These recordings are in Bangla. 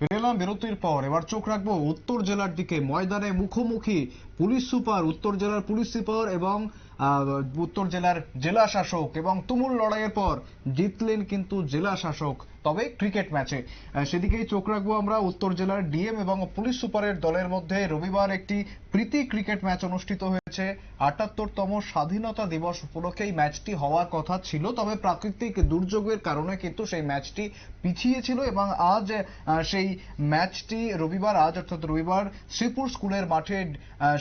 ফিরে বিরতির পর এবার চোখ রাখব উত্তর জেলার দিকে। ময়দানে মুখোমুখি পুলিশ সুপার, উত্তর জেলার পুলিশ সুপার এবং উত্তর জেলার জেলা শাসক এবং তুমুল লড়াইয়ের পর জিতলেন কিন্তু জেলা শাসক, তবে ক্রিকেট ম্যাচে সেদিকেই চোখ রাখব আমরা উত্তর জেলার ডিএম এবং পুলিশ সুপারের দলের মধ্যে। রবিবার একটি প্রীতি ক্রিকেট ম্যাচ অনুষ্ঠিত হয়েছে। আটাত্তরতম স্বাধীনতা দিবস উপলক্ষে এই ম্যাচটি হওয়ার কথা ছিল, তবে প্রাকৃতিক দুর্যোগের কারণে কিন্তু সেই ম্যাচটি পিছিয়ে ছিল এবং আজ সেই ম্যাচটি রবিবার, আজ অর্থাৎ রবিবার, শ্রীপুর স্কুলের মাঠে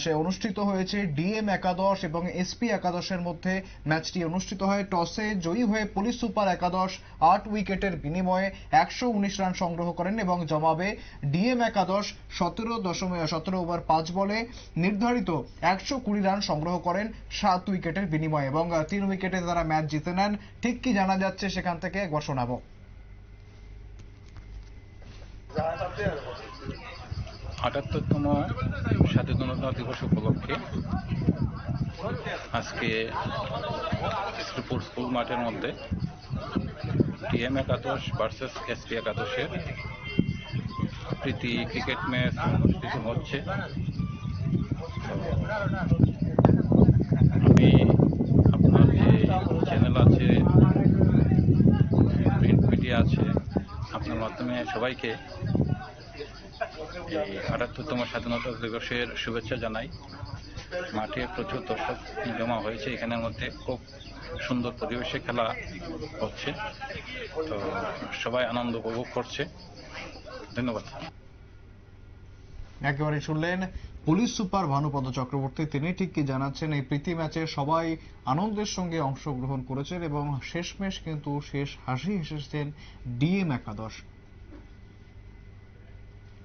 সে অনুষ্ঠিত হয়েছে। ডিএম একাদশ এবং এসপি একাদশের মধ্যে ম্যাচটি অনুষ্ঠিত হয়। টসে জয়ী হয়ে পুলিশ সুপার একাদশ আট উইকেটের বিনিময়ে একশো উনিশ রান সংগ্রহ করেন এবং জবাবে ডিএম একাদশ সতেরো দশমিক সতেরো ওভার পাঁচ বলে নির্ধারিত একশো কুড়ি রান সংগ্রহ করেন সাত উইকেটের বিনিময়ে এবং তিন উইকেটে তারা ম্যাচ জিতে নেন। ঠিক কি জানা যাচ্ছে সেখান থেকে একবার শোনাবো। আটাত্তরতম স্বাধীনতা দিবস উপলক্ষে আজকে শ্রীপুর স্কুল মাঠের মধ্যে টিএম একাদশ ভার্সেস এসপি একাদশের প্রীতি ক্রিকেট ম্যাচ অনুষ্ঠিত হচ্ছে। আমি আপনার যে চ্যানেল আছে, প্রিন্ট মিডিয়া আছে, আপনার মাধ্যমে সবাইকে এই আটাত্তরতম স্বাধীনতা দিবসের শুভেচ্ছা জানাই। মাঠে প্রচুর দর্শক জমা হয়েছে, এখানের মধ্যে খুব সুন্দর পরিবেশে খেলা হচ্ছে। তো সবাই আনন্দ উপভোগ করছে। ধন্যবাদ। একেবারে শুনলেন পুলিশ সুপার ভানুপদ চক্রবর্তী। তিনি ঠিক কি জানাচ্ছেন, এই প্রীতি ম্যাচে সবাই আনন্দের সঙ্গে অংশগ্রহণ করেছেন এবং শেষমেশ কিন্তু শেষ হাসি হেসেছেন ডিএম একাদশ।